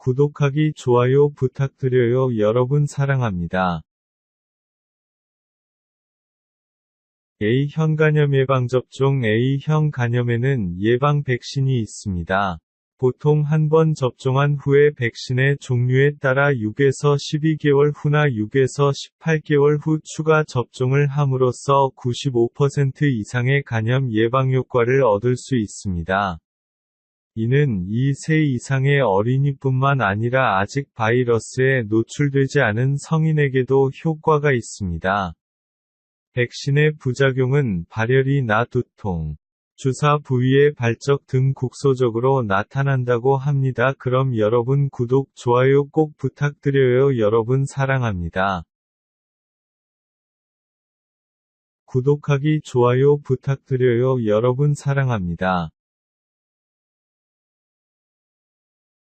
구독하기 좋아요 부탁드려요 여러분 사랑합니다. A형 간염 예방 접종 A형 간염에는 예방 백신이 있습니다. 보통 한 번 접종한 후에 백신의 종류에 따라 6에서 12개월 후나 6에서 18개월 후 추가 접종을 함으로써 95% 이상의 간염 예방 효과를 얻을 수 있습니다. 이는 2세 이상의 어린이뿐만 아니라 아직 바이러스에 노출되지 않은 성인에게도 효과가 있습니다. 백신의 부작용은 발열이나 두통, 주사 부위의 발적 등 국소적으로 나타난다고 합니다. 그럼 여러분 구독, 좋아요 꼭 부탁드려요. 여러분 사랑합니다. 구독하기, 좋아요 부탁드려요. 여러분 사랑합니다.